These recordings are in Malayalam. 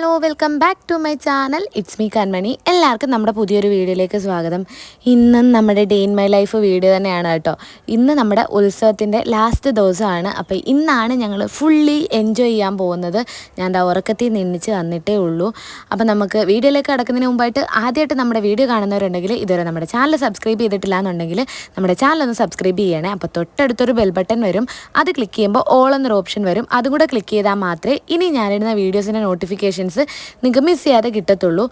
Hello welcome back to my channel. It's me Kanmani. എല്ലാവർക്കും നമ്മുടെ പുതിയൊരു വീഡിയോയിലേക്ക് സ്വാഗതം. ഇന്നും നമ്മുടെ day in my life video തന്നെയാണ് കേട്ടോ. ഇന്ന് നമ്മുടെ ഉത്സവത്തിന്റെ ലാസ്റ്റ് ദിവസമാണ്. അപ്പോൾ ഇന്നാണ് ഞങ്ങൾ ഫുള്ളി എൻജോയ് ചെയ്യാൻ പോകുന്നത്. ഞാൻ എന്താ ഉറക്കത്തിൽ നിന്നിച്ച് വന്നിട്ടേ ഉള്ളൂ. അപ്പോൾ നമുക്ക് വീഡിയോയിലേക്ക് കിടക്കുന്നതിന് മുമ്പായിട്ട് ആദ്യമായിട്ട് നമ്മുടെ വീഡിയോ കാണുന്നവരുണ്ടെങ്കിൽ ഇതുവരെ നമ്മുടെ ചാനൽ സബ്സ്ക്രൈബ് ചെയ്തിട്ടില്ല എന്നുണ്ടെങ്കിൽ നമ്മുടെ ചാനൽ ഒന്ന് സബ്സ്ക്രൈബ് ചെയ്യണേ. അപ്പോൾ തൊട്ടടുത്തൊരു ബെൽ ബട്ടൺ വരും. അത് ക്ലിക്ക് ചെയ്യുമ്പോൾ ഓൾ എന്നൊരു ഓപ്ഷൻ വരും. അതും കൂടെ ക്ലിക്ക് ചെയ്താൽ മാത്രമേ ഇനി ഞാനിടുന്ന വീഡിയോസിന്റെ നോട്ടിഫിക്കേഷൻസ് നിങ്ങൾക്ക് മിസ് ചെയ്യാതെ കിട്ടത്തുള്ളൂ.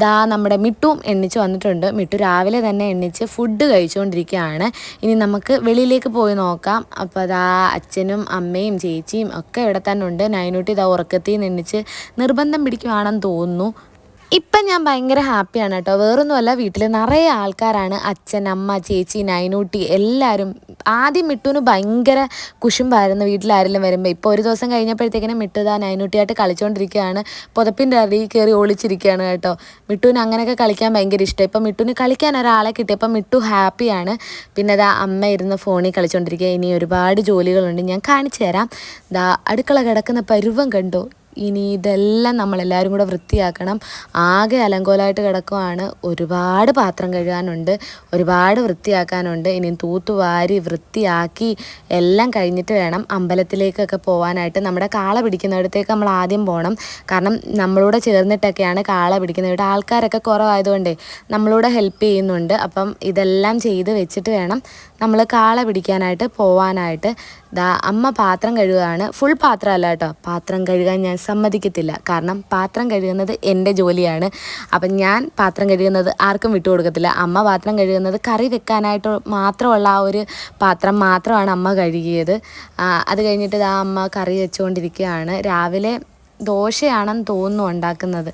ദാ നമ്മുടെ മിട്ടും എണ്ണിച്ച് വന്നിട്ടുണ്ട്. മിട്ടു രാവിലെ തന്നെ എണ്ണിച്ച് ഫുഡ് കഴിച്ചുകൊണ്ടിരിക്കുകയാണ് ഇനി നമുക്ക് വെളിയിലേക്ക് പോയി നോക്കാം. അപ്പോൾ ദാ അച്ഛനും അമ്മയും ചേച്ചിയും ഒക്കെ ഇവിടെ തന്നെ ഉണ്ട്. നൈനൂട്ടി ഇതാ ഉറക്കത്തിൽ നിന്ന് എണ്ണിച്ച് നിർബന്ധം പിടിക്കുവാണെന്ന് തോന്നുന്നു. ഇപ്പം ഞാൻ ഭയങ്കര ഹാപ്പിയാണ് കേട്ടോ. വേറൊന്നുമല്ല വീട്ടിൽ നിറയെ ആൾക്കാരാണ്. അച്ഛൻ അമ്മ ചേച്ചി നൈനൂട്ടി എല്ലാവരും. ആദ്യം മിട്ടുവിന് ഭയങ്കര കുശുമ്പായിരുന്നു വീട്ടിലാരെങ്കിലും വരുമ്പോൾ ഇപ്പോൾ ഒരു ദിവസം കഴിഞ്ഞപ്പോഴത്തേക്കിനും മിട്ടു നൈനൂട്ടിയായിട്ട് കളിച്ചുകൊണ്ടിരിക്കുകയാണ് പുതപ്പിന്റെ അടിയിൽ കയറി ഒളിച്ചിരിക്കുകയാണ് കേട്ടോ. മിട്ടുവിന് അങ്ങനെയൊക്കെ കളിക്കാൻ ഭയങ്കര ഇഷ്ടം. ഇപ്പം മിട്ടുവിന് കളിക്കാൻ ഒരാളെ കിട്ടിയപ്പോൾ മിട്ടു ഹാപ്പിയാണ്. പിന്നെ അതാ അമ്മ ഇരുന്ന് ഫോണിൽ കളിച്ചുകൊണ്ടിരിക്കുക ഇനി ഒരുപാട് ജോലികളുണ്ട്. ഞാൻ കാണിച്ചു തരാം. ദാ അടുക്കള കിടക്കുന്ന പരുവം കണ്ടോ? ഇനി ഇതെല്ലാം നമ്മളെല്ലാവരും കൂടെ വൃത്തിയാക്കണം. ആകെ അലങ്കോലമായിട്ട് കിടക്കുവാണ്. ഒരുപാട് പാത്രം കഴുകാനുണ്ട്. ഒരുപാട് വൃത്തിയാക്കാനുണ്ട്. ഇനി തൂത്തുവാരി വൃത്തിയാക്കി എല്ലാം കഴിഞ്ഞിട്ട് വേണം അമ്പലത്തിലേക്കൊക്കെ പോകാനായിട്ട് നമ്മുടെ കാള പിടിക്കുന്നിടത്തേക്ക് നമ്മൾ ആദ്യം പോകണം കാരണം നമ്മളൂടെ ചേർന്നിട്ടൊക്കെയാണ് കാള പിടിക്കുന്നത്. ഇവിടെ ആൾക്കാരൊക്കെ കുറവായതുകൊണ്ടേ നമ്മളൂടെ ഹെൽപ്പ് ചെയ്യുന്നുണ്ട്. അപ്പം ഇതെല്ലാം ചെയ്ത് വെച്ചിട്ട് വേണം നമ്മൾ കാള പിടിക്കാനായിട്ട് പോവാനായിട്ട്. ദാ അമ്മ പാത്രം കഴുകുകയാണ് ഫുൾ പാത്രമല്ല കേട്ടോ. പാത്രം കഴുകാൻ ഞാൻ സമ്മതിക്കത്തില്ല. കാരണം പാത്രം കഴുകുന്നത് എന്റെ ജോലിയാണ്. അപ്പം ഞാൻ പാത്രം കഴുകുന്നത് ആർക്കും വിട്ടു കൊടുക്കത്തില്ല. അമ്മ പാത്രം കഴുകുന്നത് കറി വെക്കാനായിട്ട് മാത്രമുള്ള ആ ഒരു പാത്രം മാത്രമാണ് അമ്മ കഴുകിയത്. ആ, അത് കഴിഞ്ഞിട്ട് ദാ അമ്മ കറി വെച്ചുകൊണ്ടിരിക്കുകയാണ്. രാവിലെ ദോശയാണെന്ന് തോന്നുന്നു ഉണ്ടാക്കുന്നത്.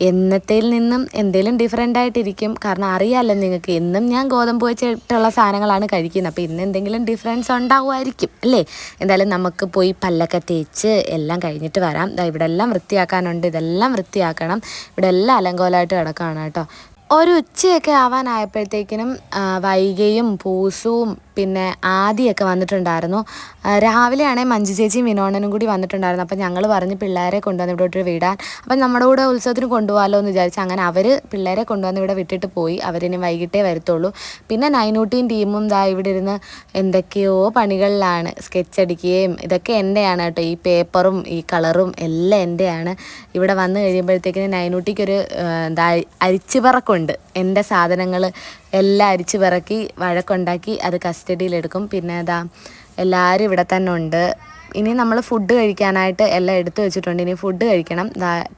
എന്നത്തേൽ നിന്നും എന്തെങ്കിലും ഡിഫറെന്റ് ആയിട്ടിരിക്കും. കാരണം അറിയാമല്ലോ നിങ്ങൾക്ക് എന്നും ഞാൻ ഗോതമ്പ് വെച്ചിട്ടുള്ള സാധനങ്ങളാണ് കഴിക്കുന്നത്. അപ്പോൾ ഇന്ന് എന്തെങ്കിലും ഡിഫറൻസ് ഉണ്ടാവുമായിരിക്കും അല്ലേ? എന്തായാലും നമുക്ക് പോയി പല്ലൊക്കെ തേച്ച് എല്ലാം കഴിഞ്ഞിട്ട് വരാം. ഇവിടെ എല്ലാം വൃത്തിയാക്കാനുണ്ട്. ഇതെല്ലാം വൃത്തിയാക്കണം. ഇവിടെ എല്ലാം അലങ്കോലമായിട്ട് കിടക്കുകയാണ് കേട്ടോ. ഒരു ഉച്ചയൊക്കെ ആവാനായപ്പോഴത്തേക്കിനും വൈകയും പൂസും പിന്നെ ആദിയൊക്കെ വന്നിട്ടുണ്ടായിരുന്നു. രാവിലെയാണെങ്കിൽ മഞ്ജു ചേച്ചിയും വിനോണനും കൂടി വന്നിട്ടുണ്ടായിരുന്നു. അപ്പം ഞങ്ങൾ പറഞ്ഞ് പിള്ളേരെ കൊണ്ടുവന്ന് ഇവിടെ വിട്ട് വിടാൻ. അപ്പം നമ്മുടെ കൂടെ ഉത്സവത്തിന് കൊണ്ടുപോകാമല്ലോ എന്ന് വിചാരിച്ചു അങ്ങനെ അവർ പിള്ളേരെ കൊണ്ടുവന്ന് ഇവിടെ വിട്ടിട്ട് പോയി. അവരിനി വൈകിട്ടേ വരത്തുള്ളൂ. പിന്നെ നൈനൂട്ടിയും ടീമും ദാ ഇവിടെ ഇരുന്ന് എന്തൊക്കെയോ പണികളിലാണ്. സ്കെച്ച് അടിക്കുകയും ഇതൊക്കെ എന്റെയാണ് കേട്ടോ. ഈ പേപ്പറും ഈ കളറും എല്ലാം എന്റെയാണ് ഇവിടെ വന്ന് കഴിയുമ്പോഴത്തേക്കിന് നൈനൂട്ടിക്കൊരു എന്താ അരിച്ചു പറക്കുണ്ട് എന്റെ സാധനങ്ങൾ എല്ലാം അരിച്ച് പിറക്കി വഴക്കുണ്ടാക്കി അത് കസ്റ്റഡിയിലെടുക്കും. പിന്നെ അതാ എല്ലാവരും ഇവിടെ തന്നെ ഉണ്ട്. ഇനി നമ്മൾ ഫുഡ് കഴിക്കാനായിട്ട് എല്ലാം എടുത്തു വെച്ചിട്ടുണ്ട്. ഇനി ഫുഡ് കഴിക്കണം.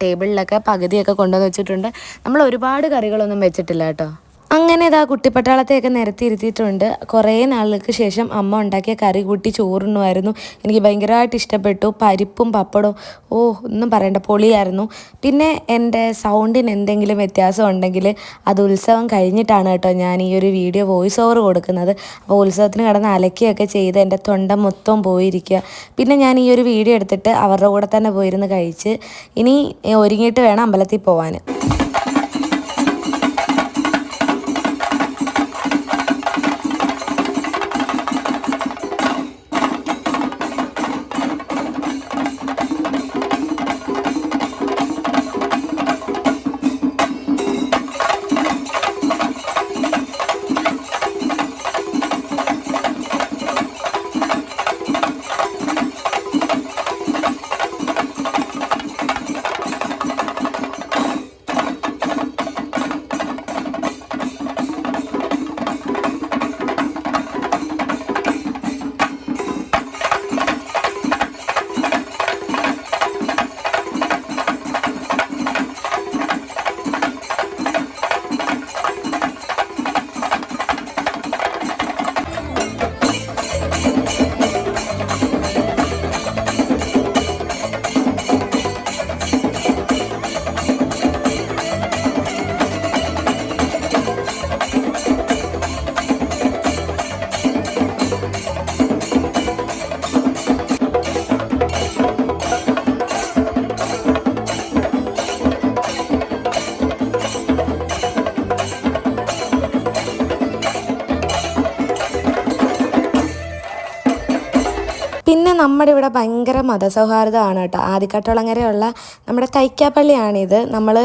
ടേബിളിലൊക്കെ പകുതിയൊക്കെ കൊണ്ടുവന്ന് വെച്ചിട്ടുണ്ട്. നമ്മൾ ഒരുപാട് കറികളൊന്നും വെച്ചിട്ടില്ല കേട്ടോ. അങ്ങനെ ഇതാ കുട്ടിപ്പട്ടാളത്തെയൊക്കെ നിരത്തിയിരുത്തിയിട്ടുണ്ട്. കുറേ നാളുകൾക്ക് ശേഷം അമ്മ ഉണ്ടാക്കിയ കറി കൂട്ടി ചോറുണ്ണുമായിരുന്നു. എനിക്ക് ഭയങ്കരമായിട്ട് ഇഷ്ടപ്പെട്ടു. പരിപ്പും പപ്പടവും ഓ ഒന്നും പറയണ്ട പൊളിയായിരുന്നു. പിന്നെ എന്റെ സൗണ്ടിന് എന്തെങ്കിലും വ്യത്യാസം ഉണ്ടെങ്കിൽ അത് ഉത്സവം കഴിഞ്ഞിട്ടാണ് കേട്ടോ ഞാൻ ഈ ഒരു വീഡിയോ വോയിസ് ഓവർ കൊടുക്കുന്നത്. അപ്പോൾ ഉത്സവത്തിന് കിടന്ന് അലക്കിയൊക്കെ ചെയ്ത് എന്റെ തൊണ്ട മൊത്തം പോയിരിക്കുക. പിന്നെ ഞാൻ ഈ ഒരു വീഡിയോ എടുത്തിട്ട് അവരുടെ കൂടെ തന്നെ പോയിരുന്ന് കഴിച്ച് ഇനി ഒരുങ്ങിയിട്ട് വേണം അമ്പലത്തിൽ പോകാൻ നമ്മുടെ ഇവിടെ ഭയങ്കര മതസൗഹാർദ്ദമാണ് കേട്ടോ. ആദിക്കട്ടുളങ്ങരയുള്ള നമ്മുടെ തൈക്കാപ്പള്ളിയാണിത്. നമ്മൾ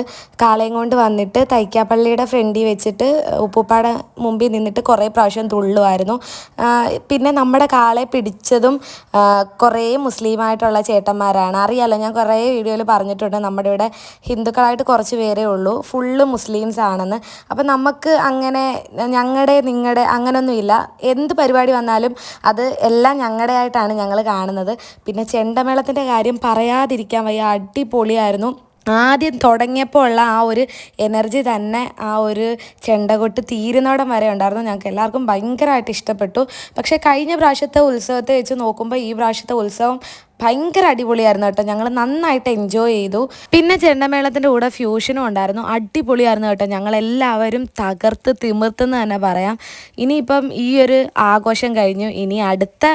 കാളയും കൊണ്ട് വന്നിട്ട് തൈക്കാപ്പള്ളിയുടെ ഫ്രണ്ടിൽ വെച്ചിട്ട് ഉപ്പുപ്പാട മുമ്പിൽ നിന്നിട്ട് കുറേ പ്രാവശ്യം തുള്ളുമായിരുന്നു പിന്നെ നമ്മുടെ കാളെ പിടിച്ചതും കുറേ മുസ്ലിമായിട്ടുള്ള ചേട്ടന്മാരാണ്. അറിയാലോ ഞാൻ കുറേ വീഡിയോയിൽ പറഞ്ഞിട്ടുണ്ട് നമ്മുടെ ഇവിടെ ഹിന്ദുക്കളായിട്ട് കുറച്ച് പേരേ ഉള്ളൂ. ഫുള്ള് മുസ്ലിംസ് ആണെന്ന്. അപ്പം നമുക്ക് അങ്ങനെ ഞങ്ങളുടെ നിങ്ങളുടെ അങ്ങനെയൊന്നുമില്ല എന്ത് പരിപാടി വന്നാലും അത് എല്ലാം ഞങ്ങളുടെ ആയിട്ടാണ് ഞങ്ങൾ കാണുന്നത്. പിന്നെ ചെണ്ടമേളത്തിന്റെ കാര്യം പറയാതിരിക്കാൻ വയ്യ. അടിപൊളിയായിരുന്നു. ആദ്യം തുടങ്ങിയപ്പോൾ ഉള്ള ആ ഒരു എനർജി തന്നെ ആ ഒരു ചെണ്ടകൊട്ട് തീരുന്നോടം വരെ ഉണ്ടായിരുന്നു. ഞങ്ങൾക്ക് എല്ലാവർക്കും ഭയങ്കരമായിട്ട് ഇഷ്ടപ്പെട്ടു. പക്ഷേ കഴിഞ്ഞ പ്രാവശ്യത്തെ ഉത്സവത്തെ വെച്ച് നോക്കുമ്പോൾ ഈ പ്രാവശ്യത്തെ ഉത്സവം ഭയങ്കര അടിപൊളിയായിരുന്നു കേട്ടോ. ഞങ്ങൾ നന്നായിട്ട് എൻജോയ് ചെയ്തു. പിന്നെ ചെണ്ടമേളത്തിന്റെ കൂടെ ഫ്യൂഷനും ഉണ്ടായിരുന്നു. അടിപൊളിയായിരുന്നു കേട്ടോ. ഞങ്ങളെല്ലാവരും തകർത്ത് തിമിർത്തെന്ന് തന്നെ പറയാം. ഇനിയിപ്പം ഈ ഒരു ആഘോഷം കഴിഞ്ഞു. ഇനി അടുത്ത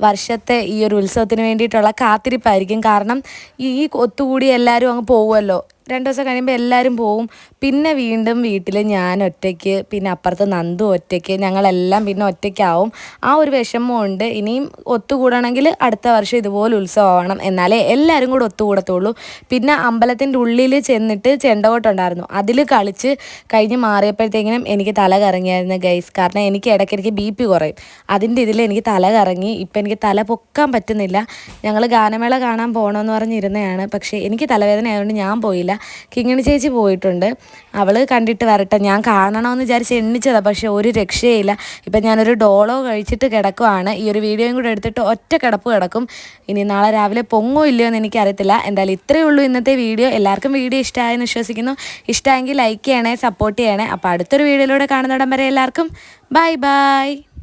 വർഷത്തെ ഈ ഒരു ഉത്സവത്തിന് വേണ്ടിയിട്ടുള്ള കാത്തിരിപ്പായിരിക്കും. കാരണം ഈ ഒത്തുകൂടി എല്ലാവരും അങ്ങ് പോകുമല്ലോ രണ്ട് ദിവസം കഴിയുമ്പോൾ എല്ലാവരും പോവും. പിന്നെ വീണ്ടും വീട്ടിൽ ഞാൻ ഒറ്റയ്ക്ക് പിന്നെ അപ്പുറത്ത് നന്ദു ഒറ്റയ്ക്ക് ഞങ്ങളെല്ലാം പിന്നെ ഒറ്റയ്ക്കാവും. ആ ഒരു വിഷമമുണ്ട്. ഇനിയും ഒത്തുകൂടണമെങ്കിൽ അടുത്ത വർഷം ഇതുപോലെ ഉത്സവമാവണം. എന്നാലേ എല്ലാവരും കൂടെ ഒത്തുകൂടത്തുള്ളൂ. പിന്നെ അമ്പലത്തിന്റെ ഉള്ളിൽ ചെന്നിട്ട് ചെണ്ടകോട്ടുണ്ടായിരുന്നു. അതിൽ കളിച്ച് കഴിഞ്ഞ് മാറിയപ്പോഴത്തേക്കിനും എനിക്ക് തല കറങ്ങിയായിരുന്നു ഗൈസ്. കാരണം എനിക്ക് ഇടയ്ക്കിടയ്ക്ക് ബി പി കുറയും. അതിന്റെ ഇതിൽ എനിക്ക് തല കറങ്ങി. ഇപ്പം എനിക്ക് തല പൊക്കാൻ പറ്റുന്നില്ല. ഞങ്ങൾ ഗാനമേള കാണാൻ പോകണമെന്ന് പറഞ്ഞിരുന്നതാണ്. പക്ഷേ എനിക്ക് തലവേദന ആയതുകൊണ്ട് ഞാൻ പോയില്ല. കിങ്ങിണി ചേച്ചി പോയിട്ടുണ്ട്. അവൾ കണ്ടിട്ട് വരട്ടെ. ഞാൻ കാണണമെന്ന് വിചാരിച്ച് എണ്ണിച്ചതാണ് പക്ഷേ ഒരു രക്ഷയില്ല. ഇപ്പം ഞാനൊരു ഡോളോ കഴിച്ചിട്ട് കിടക്കുവാണ്. ഈ ഒരു വീഡിയോയും കൂടെ എടുത്തിട്ട് ഒറ്റ കിടപ്പ് കിടക്കും. ഇനി നാളെ രാവിലെ പൊങ്ങോ ഇല്ലയോ എന്ന് എനിക്കറിയത്തില്ല. എന്തായാലും ഇത്രയേ ഉള്ളൂ ഇന്നത്തെ വീഡിയോ. എല്ലാവർക്കും വീഡിയോ ഇഷ്ടമായെന്ന് വിശ്വസിക്കുന്നു. ഇഷ്ടമായെങ്കിൽ ലൈക്ക് ചെയ്യണേ സപ്പോർട്ട് ചെയ്യണേ. അപ്പോൾ അടുത്തൊരു വീഡിയോയിലൂടെ കാണുന്നിടം വരെ എല്ലാവർക്കും. Bye bye